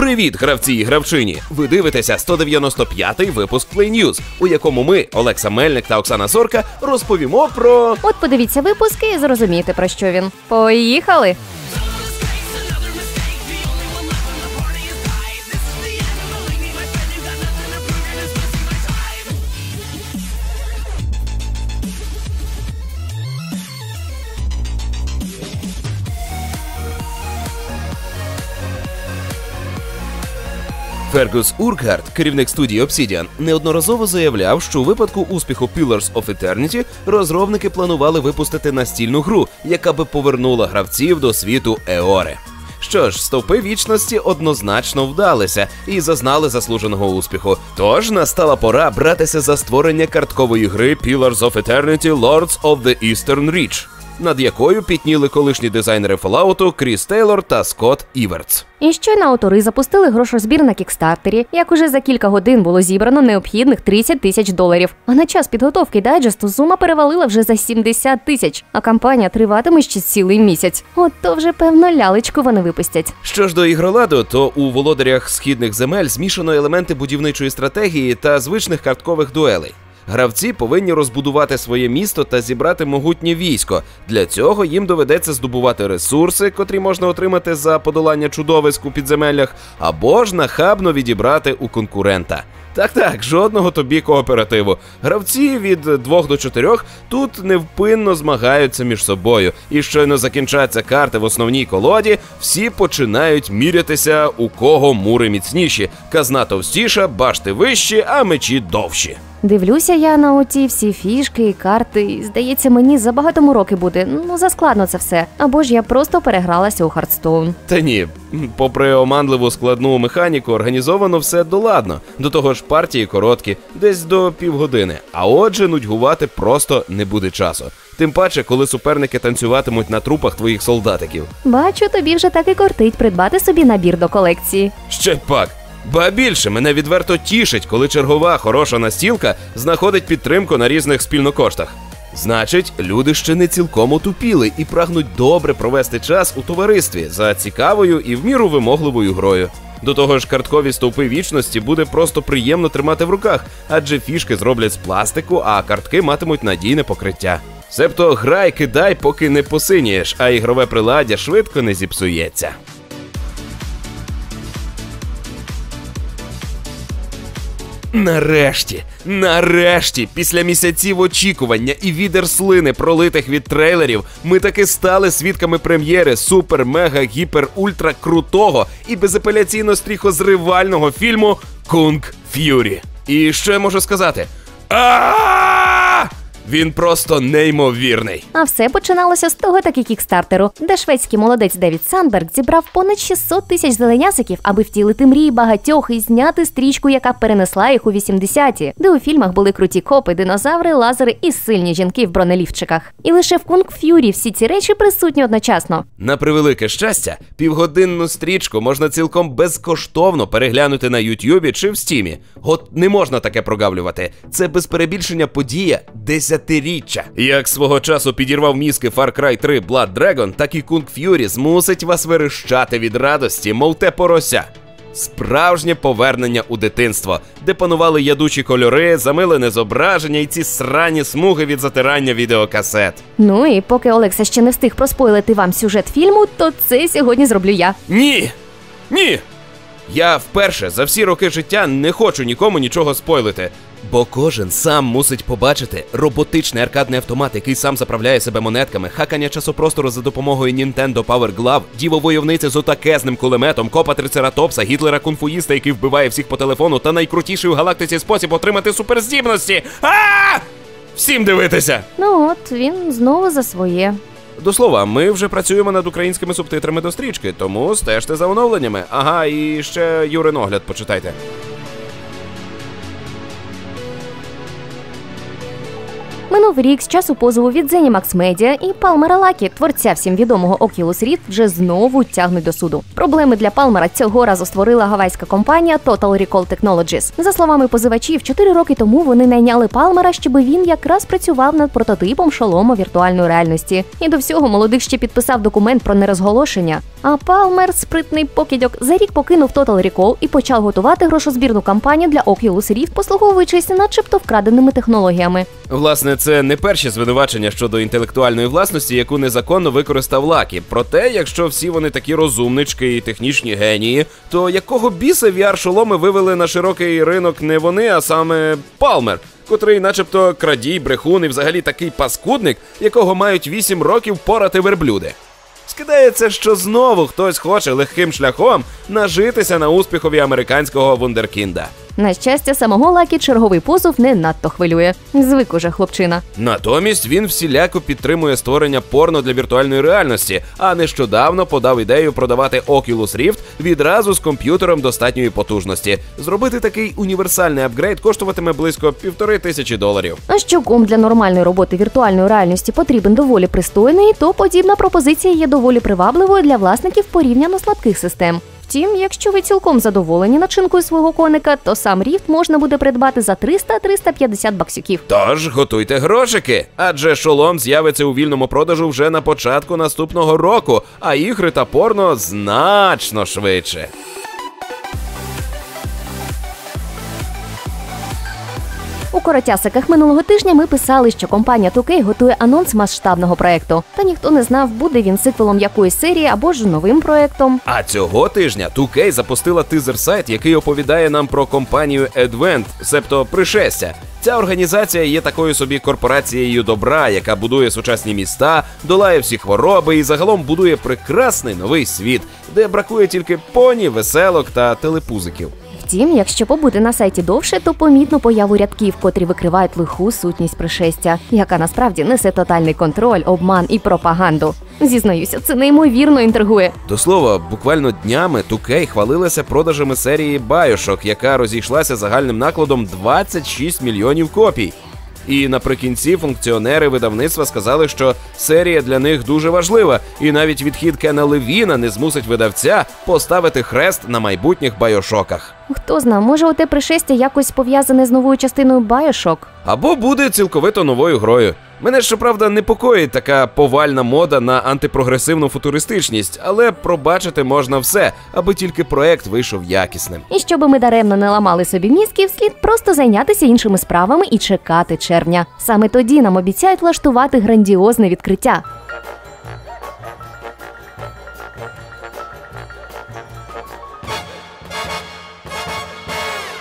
Привіт, гравці і гравчині! Ви дивитеся 195-й випуск Play News, у якому ми, Олекса Мельник та Оксана Сорка, розповімо про От подивіться випуски і зрозумієте, про що він. Поїхали! Фергус Уркгард, керівник студії Obsidian, неодноразово заявляв, що у випадку успіху Pillars of Eternity розробники планували випустити настільну гру, яка би повернула гравців до світу Еори. Що ж, стовпи вічності однозначно вдалися і зазнали заслуженого успіху. Тож настала пора братися за створення карткової гри Pillars of Eternity Lords of the Eastern Reach, над якою пітніли колишні дизайнери Fallout Кріс Тейлор та Скотт Івертс. І щойно автори запустили грошозбір на кікстартері, як уже за кілька годин було зібрано необхідних 30 тисяч доларів. А на час підготовки дайджесту сума перевалила вже за 70 тисяч, а кампанія триватиме ще цілий місяць. От то вже певно лялечку вони випустять. Що ж до ігроладу, то у володарях східних земель змішано елементи будівничої стратегії та звичних карткових дуелей. Гравці повинні розбудувати своє місто та зібрати могутнє військо. Для цього їм доведеться здобувати ресурси, котрі можна отримати за подолання чудовиськ у підземеллях, або ж нахабно відібрати у конкурента. Так, так, жодного тобі кооперативу. Гравці від 2 до 4 тут невпинно змагаються між собою. І щойно закінчаться карти в основній колоді, всі починають мірятися, у кого мури міцніші, казна товстіша, башти вищі, а мечі довші. Дивлюся я на оті всі фішки і карти. і, Здається, мені забагато мороки буде. Ну заскладно це все. Або ж я просто перегралася у Хардстоун. Та ні, попри оманливу складну механіку, організовано все доладно. До того ж, партії короткі, десь до півгодини. А отже, нудьгувати просто не буде часу. Тим паче, коли суперники танцюватимуть на трупах твоїх солдатиків. Бачу, тобі вже так і кортить придбати собі набір до колекції. Ще пак. Ба більше мене відверто тішить, коли чергова хороша настілка знаходить підтримку на різних спільнокоштах. Значить, люди ще не цілком отупіли і прагнуть добре провести час у товаристві за цікавою і в міру вимогливою грою. До того ж, карткові стовпи вічності буде просто приємно тримати в руках, адже фішки зроблять з пластику, а картки матимуть надійне покриття. Себто грай, кидай, поки не посинієш, а ігрове приладдя швидко не зіпсується. Нарешті, нарешті, після місяців очікування і відер слини, пролитих від трейлерів, ми таки стали свідками прем'єри супер, мега, гіпер, ультра крутого і безапеляційно стріхозривального фільму Кунг Ф'юрі. І що я можу сказати? А! Він просто неймовірний. А все починалося з того таки кікстартеру, де шведський молодець Девід Санберг зібрав понад 600 тисяч зеленясиків, аби втілити мрії багатьох і зняти стрічку, яка перенесла їх у 80-ті, де у фільмах були круті копи, динозаври, лазери і сильні жінки в бронелівчиках. І лише в Кунг Ф'юрі всі ці речі присутні одночасно. На превелике щастя, півгодинну стрічку можна цілком безкоштовно переглянути на Ютюбі чи в Стімі. От не можна таке прогавлювати. Це без перебільшення подія десятиріччя. Як свого часу підірвав мізки Far Cry 3 Blood Dragon, так і Kung Fury змусить вас верещати від радості, мов те порося. Справжнє повернення у дитинство, де панували ядучі кольори, замилене зображення і ці срані смуги від затирання відеокасет. Ну і поки Олекса ще не встиг проспойлити вам сюжет фільму, то це сьогодні зроблю я. Ні! Ні! Я вперше за всі роки життя не хочу нікому нічого спойлити. Бо кожен сам мусить побачити роботичний аркадний автомат, який сам заправляє себе монетками, хакання часопростору за допомогою Nintendo Power Glove, діво войовниці з отакезним кулеметом, копа трицератопса, гітлера кунфуїста, який вбиває всіх по телефону, та найкрутіший у галактиці спосіб отримати суперздібності. А! Всім дивитися! Ну от він знову за своє. До слова, ми вже працюємо над українськими субтитрами до стрічки, тому стежте за оновленнями. Ага, і ще Юрин огляд почитайте. Рік з часу позову від Zenimax Media і Палмера Лакі, творця всім відомого Oculus Rift, вже знову тягнуть до суду. Проблеми для Палмера цього разу створила гавайська компанія Total Recall Technologies. За словами позивачів, чотири роки тому вони найняли Палмера, щоб він якраз працював над прототипом шолома віртуальної реальності. І до всього молодик ще підписав документ про нерозголошення. А Палмер, спритний покидьок, за рік покинув Total Recall і почав готувати грошозбірну кампанію для Oculus Rift, послуговуючись начебто вкраденими технологіями. Власне, це не перші звинувачення щодо інтелектуальної власності, яку незаконно використав Лакі. Проте, якщо всі вони такі розумнички і технічні генії, то якого біса VR-шоломи вивели на широкий ринок не вони, а саме Палмер, котрий, начебто, крадій, брехун і взагалі такий паскудник, якого мають 8 років порати верблюди. Скидається, що знову хтось хоче легким шляхом нажитися на успіхові американського вундеркінда. На щастя, самого Лакі черговий позов не надто хвилює. Звик уже хлопчина. Натомість він всіляко підтримує створення порно для віртуальної реальності, а нещодавно подав ідею продавати Oculus Rift відразу з комп'ютером достатньої потужності. Зробити такий універсальний апгрейд коштуватиме близько півтори тисячі доларів. А що ком для нормальної роботи віртуальної реальності потрібен доволі пристойний, то подібна пропозиція є доволі привабливою для власників порівняно слабких систем. Втім, якщо ви цілком задоволені начинкою свого коника, то сам ріфт можна буде придбати за 300-350 баксюків. Тож готуйте грошики, адже шолом з'явиться у вільному продажу вже на початку наступного року, а ігри та порно значно швидше. У коротясиках минулого тижня ми писали, що компанія 2K готує анонс масштабного проекту. Та ніхто не знав, буде він сиквелом якоїсь серії або ж новим проектом. А цього тижня 2K запустила тизер сайт, який оповідає нам про компанію Advent, себто пришестя. Ця організація є такою собі корпорацією добра, яка будує сучасні міста, долає всі хвороби і загалом будує прекрасний новий світ, де бракує тільки поні, веселок та телепузиків. Втім, якщо побути на сайті довше, то помітно появу рядків, котрі викривають лиху сутність пришестя, яка насправді несе тотальний контроль, обман і пропаганду. Зізнаюся, це неймовірно інтригує. До слова, буквально днями 2K хвалилася продажами серії Байошок, яка розійшлася загальним накладом 26 мільйонів копій. І наприкінці функціонери видавництва сказали, що серія для них дуже важлива, і навіть відхід Кена Левіна не змусить видавця поставити хрест на майбутніх байошоках. Хто зна, може, оте пришестя якось пов'язане з новою частиною байошок? Або буде цілковито новою грою. Мене щоправда непокоїть така повальна мода на антипрогресивну футуристичність, але пробачити можна все, аби тільки проект вийшов якісним. І щоби ми даремно не ламали собі мізків, слід просто зайнятися іншими справами і чекати червня. Саме тоді нам обіцяють влаштувати грандіозне відкриття.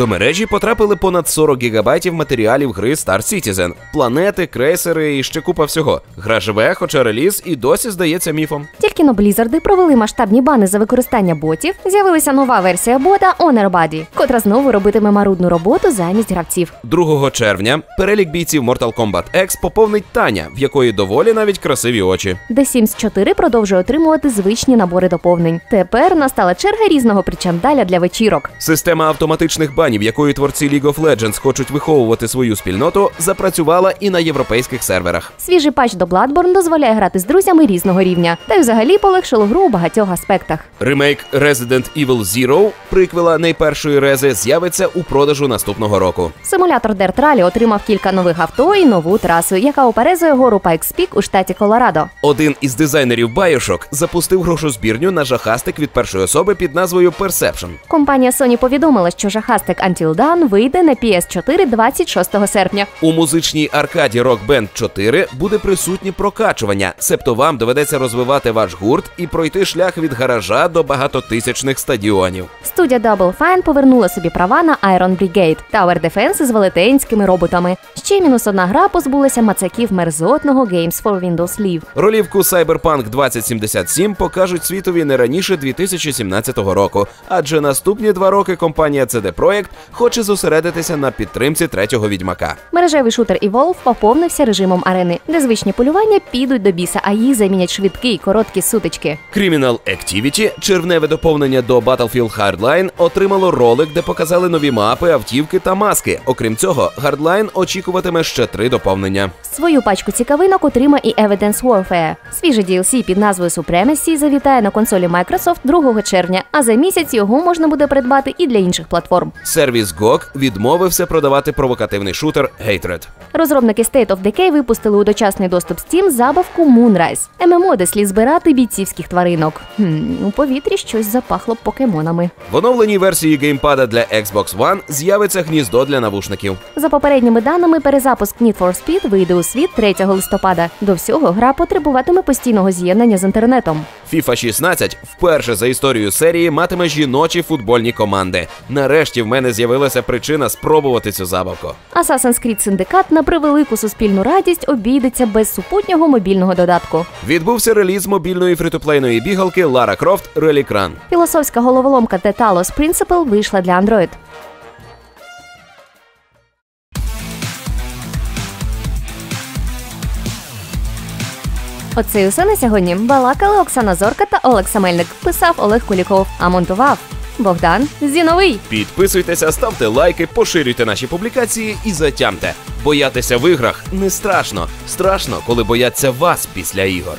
До мережі потрапили понад 40 гігабайтів матеріалів гри Star Citizen, планети, крейсери і ще купа всього. Гра живе, хоча реліз і досі здається міфом. Тільки но Блізарди провели масштабні бани за використання ботів, з'явилася нова версія бота Honor Buddy, котра знову робитиме марудну роботу замість гравців. 2 червня перелік бійців Mortal Kombat X поповнить Таня, в якої доволі навіть красиві очі. The Sims 4 продовжує отримувати звичні набори доповнень. Тепер настала черга різного причандаля для вечірок. Система автоматичних банів, якою творці League of Legends хочуть виховувати свою спільноту, запрацювала і на європейських серверах. Свіжий патч до Bloodborne дозволяє грати з друзями різного рівня, та й взагалі полегшило гру у багатьох аспектах. Ремейк Resident Evil Zero, приквела найпершої рези, з'явиться у продажу наступного року. Симулятор Dirt Rally отримав кілька нових авто і нову трасу, яка оперезує гору Pikes Peak у штаті Колорадо. Один із дизайнерів Bioshock запустив грошозбірню на жахастик від першої особи під назвою Perception. Компанія Sony повідомила, що жахастик Until Dawn вийде на PS4 26 серпня. У музичній аркаді Rock Band 4 буде присутнє прокачування, себто вам доведеться розвивати ваш гурт і пройти шлях від гаража до багатотисячних стадіонів. Студія Double Fine повернула собі права на Iron Brigade Tower Defense з велетенськими роботами. Ще мінус одна гра позбулася мацаків мерзотного Games for Windows Live. Ролівку Cyberpunk 2077 покажуть світові не раніше 2017 року, адже наступні два роки компанія CD Projekt Projekt хоче зосередитися на підтримці третього відьмака. Мережевий шутер Evolve поповнився режимом арени, де звичні полювання підуть до біса, а їх замінять швидкі й короткі сутички. Criminal Activity, червневе доповнення до Battlefield Hardline, отримало ролик, де показали нові мапи, автівки та маски. Окрім цього, Hardline очікуватиме ще три доповнення. Свою пачку цікавинок отримає і Evidence Warfare. Свіже DLC під назвою Supremacy завітає на консолі Microsoft 2 червня, а за місяць його можна буде придбати і для інших платформ. Сервіс GOG відмовився продавати провокативний шутер Hatred. Розробники State of Decay випустили у дочасний доступ Steam забавку Moonrise. ММО, де слід збирати бійцівських тваринок. Хм, у повітрі щось запахло покемонами. В оновленій версії геймпада для Xbox One з'явиться гніздо для навушників. За попередніми даними, перезапуск Need for Speed вийде у світ 3 листопада. До всього гра потребуватиме постійного з'єднання з інтернетом. FIFA 16 вперше за історію серії матиме жіночі футбольні команди. Нарешті в мене з'явилася причина спробувати цю забавку. Assassin's Creed Syndicate на превелику суспільну радість обійдеться без супутнього мобільного додатку. Відбувся реліз мобільної фритуплейної бігалки Lara Croft Relic Run. Філософська головоломка The Talos Principle вийшла для Android. Оце і усе на сьогодні. Балакали Оксана Зорка та Олег Самельник. Писав Олег Куліков, а монтував Богдан Зіновий. Підписуйтеся, ставте лайки, поширюйте наші публікації і затямте. Боятися в іграх не страшно. Страшно, коли бояться вас після ігор.